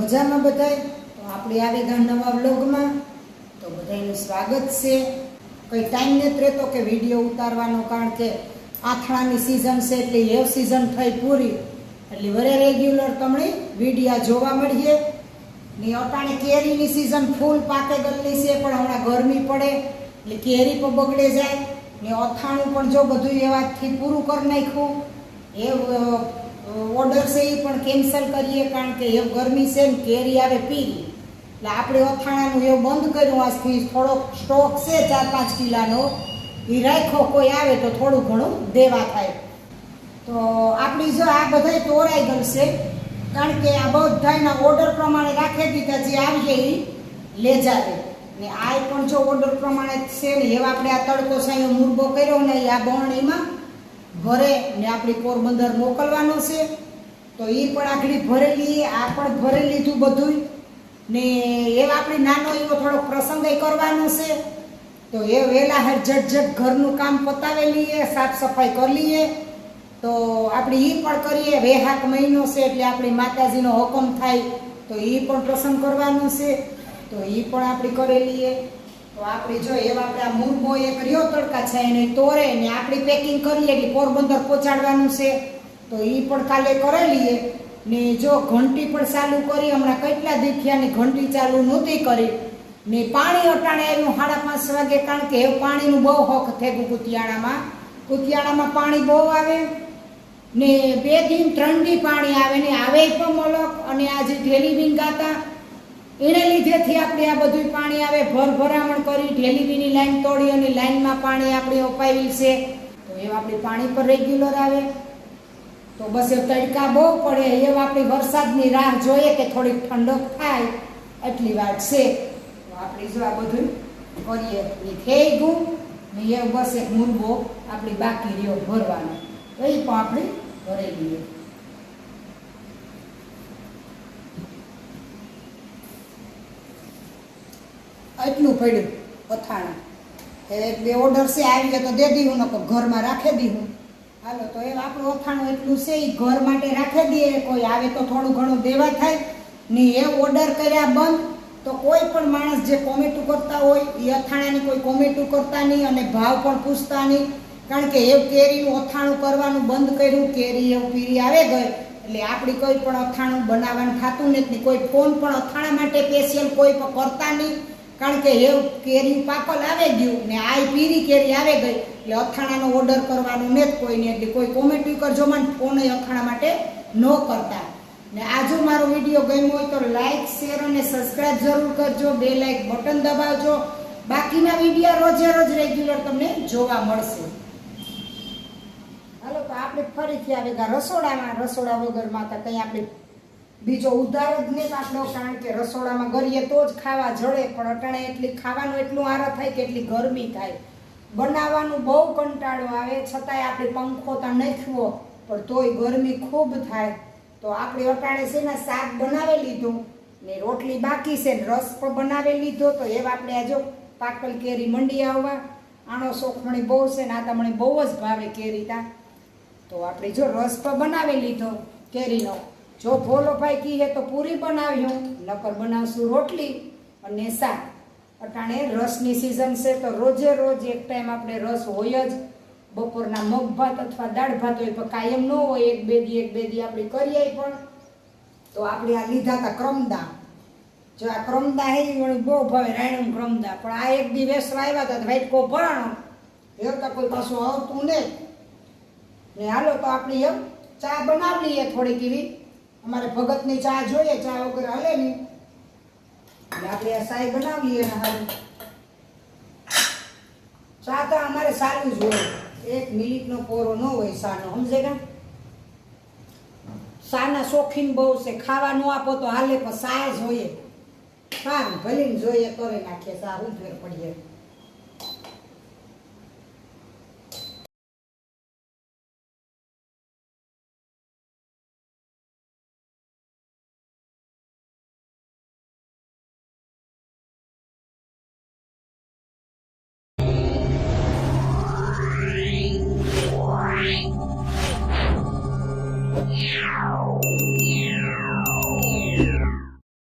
મજામાં બધાય? તો આપણે આવી ગયા નવા વ્લોગમાં. તો બધાયનું સ્વાગત છે. કંઈ ટાઈમ નથી રહેતો કે વીડિયો ઉતારવાનો, કારણ કે આથણાની સિઝન છે એટલે હેવ સિઝન થઈ પૂરી. એટલે વરે રેગ્યુલર તમને વિડીયા જોવા મળીએ. ને અટાણે કેરીની સિઝન ફૂલ પાકે ગયેલી છે, પણ હમણાં ગરમી પડે, એટલે કેરી પણ બગડે જાય. ને અથાણું પણ જો બધું એવાથી પૂરું કરી નાખ્યું. એ ઓર્ડર છે એ પણ કેન્સલ કરીએ કારણ કે એ ગરમી છે ને કેરી આવે પીરી એટલે આપણે અથાણાનું એવું બંધ કર્યું, આજથી થોડોક સ્ટોક છે ચાર પાંચ કિલાનો. એ રાખ્યો, કોઈ આવે તો થોડું ઘણું દેવા થાય. તો આપણી જો આ બધા તોરાઈ ગયું છે, કારણ કે આ બધાના ઓર્ડર પ્રમાણે રાખી દીધા જે આવીએ એ લે જાવે ને આ પણ જો ઓર્ડર પ્રમાણે છે ને, એવા આપણે આ તડકો સાયો મુરબો કર્યો ને, આ બરણીમાં ભરે ને આપણી પોરબંદર મોકલવાનો છે, તો એ પણ આખડી ભરેલી, આ પણ ભરી લીધું બધું ને એવા આપણે નાનો એવો થોડો પ્રસંગ કરવાનો છે, તો એ વહેલા હર ઝટ ઝટ ઘરનું કામ પતાવી લઈએ, સાફ સફાઈ કરી લઈએ. તો આપણે એ પણ કરીએ વેહાક મહિનો છે એટલે આપણી માતાજીનો હુકમ થાય, તો એ પણ પ્રસંગ કરવાનો છે, તો એ પણ આપણે કરી લઈએ. તો આપણે જો એવા આપણે આ મુરબો એક રહ્યો તડકા છે એને તોરે ને આપણી પેકિંગ કરીએ એટલે પોરબંદર પહોંચાડવાનું છે, તો એ પણ કાલે કરી લઈએ. ને જો ઘંટી પણ ચાલુ કરી, હમણાં કેટલા દીખ્યા ને ઘંટી ચાલુ નહોતી કરી. ને પાણી અટાણે આવ્યું સાડા પાંચ વાગે, કારણ કે એ પાણીનું બહુ હક થયું કુતિયાળામાં કુતિયાળામાં પાણી બહુ આવે ને બે દિન ત્રણ દી પાણી આવે ને આવે પણ મલક. અને આજે ઢેલી બીન ગાતા એને લીધેથી આપણે આ બધું પાણી આવે, ભર ભરામણ કરી ઢેલીબીની લાઈન તોડી અને લાઈનમાં પાણી આપણે અપાવી છે. તો એવા આપણે પાણી પર રેગ્યુલર આવે. તો બસ એ તડકા બહુ પડે, એવા આપણે વરસાદની રાહ જોઈએ કે થોડીક ઠંડક થાય, એટલી વાત છે. તો આપણે જો આ બધું કરીએ, એ થઈ ગયું, ને એ બસ એક મુરબો આપણી બાકી રહ્યો ભરવાનો. તો એ પણ આપણે ભરાઈ લઈએ. એટલું પડ્યું અથાણું. એટલે બે ઓર્ડર છે આવી ગયા તો દે દીધું ને ઘરમાં રાખી દીધું હાલો, તો એ આપણું અથાણું એટલું છે એ ઘર માટે રાખી દઈએ કોઈ આવે તો થોડું ઘણું દેવા થાય. ને એ ઓર્ડર કર્યા બંધ, તો કોઈ પણ માણસ જે કોમેટું કરતા હોય એ અથાણાની કોઈ કોમેટું કરતા નહીં અને ભાવ પણ પૂછતા નહીં. કારણ કે એવું કેરીનું અથાણું કરવાનું બંધ કર્યું, કેરી એવું પીરી આવે ગઈ. એટલે આપણી કોઈ પણ અથાણું બનાવવાનું થતું નથી કોઈ ફોન પણ અથાણા માટે સ્પેશિયલ કોઈ પણ કરતા નહીં. કારણ કે એ કેરી પાકલ આવે ગયું ને આ પીરી કેરી આવે ગઈ. એટલે અથાણાનો ઓર્ડર કરવાનું ને જ કોઈને. એટલે કોઈ કોમેન્ટ કરજો મને ફોન અથાણા માટે ન કરતા. ને આ જો મારો વીડિયો ગમ્યો હોય તો લાઇક શેર અને સબસ્ક્રાઇબ જરૂર કરજો. બે લાઇક બટન દબાવજો. બાકીના વીડિયો રોજે રોજ રેગ્યુલર તમને જોવા મળશે. હાલો, તો આપણે ફરીથી આવે રસોડામાં, રસોડા વગરમાં તો કંઈ આપણે બીજો ઉધાર જ નહીં આપણો કારણ કે રસોડામાં ગરીએ તો જ ખાવા જડે, પણ અટાણે એટલી ખાવાનું એટલું આરા થાય કે એટલી ગરમી થાય. બનાવવાનું બહુ કંટાળો આવે, છતાંય આપણે પંખો તો નાખવો પણ તોય ગરમી ખૂબ થાય. તો આપણે અટાણે છે ને શાક બનાવી લીધું, ને રોટલી બાકી છે, ને રસ પણ બનાવી લીધો, તો એવા આપણે આ જો પાકલ કેરી મંડી આવવા. આનો શોખ મને બહુ છે, ને આ તમને બહુ જ ભાવે કેરી તા. તો આપણે જો રસ પણ બનાવી લીધો, કેરીનો. જો ભોલો ભાઈ કીએ તો પૂરી બનાવ્યું, નકર બનાવશું રોટલી અને શાક. અટાણે રસની સિઝન છે તો રોજે રોજ એક ટાઈમ આપણે રસ હોય જ. બપોરના મગ ભાત અથવા દાળ ભાત હોય પણ કાયમ ન હોય, એક બે દી, એક બે દી આપણે કરીએ પણ. તો આપણે આ લીધા હતા ક્રમદા. જો આ ક્રમદા હે બહુ ભાવે, રાયણું ક્રમદા. પણ આ એક દિવસ આવ્યા હતા વાઈટકો ભરાણો એવું કોઈ પાછું આવતું ને. હાલો તો આપણે એમ ચા બનાવી લઈએ થોડીક એવી. અમારે ભગતની ચા જોઈએ, ચા વગર હાલે નહીં. એટલે આપણે આ સાઈ બનાવી લઈએ હાલ ચા તો અમારે સારું જ હોય. એક મિનિટનો પોરો ન હોય સાનો, સમજે ને સાના શોખીન બહુ છે. ખાવા નો આપો તો હાલે, પણ સાય જોઈએ. સારું ભલે ને જોઈએ તો નાખીએ. સા હું ફેર પડીએ.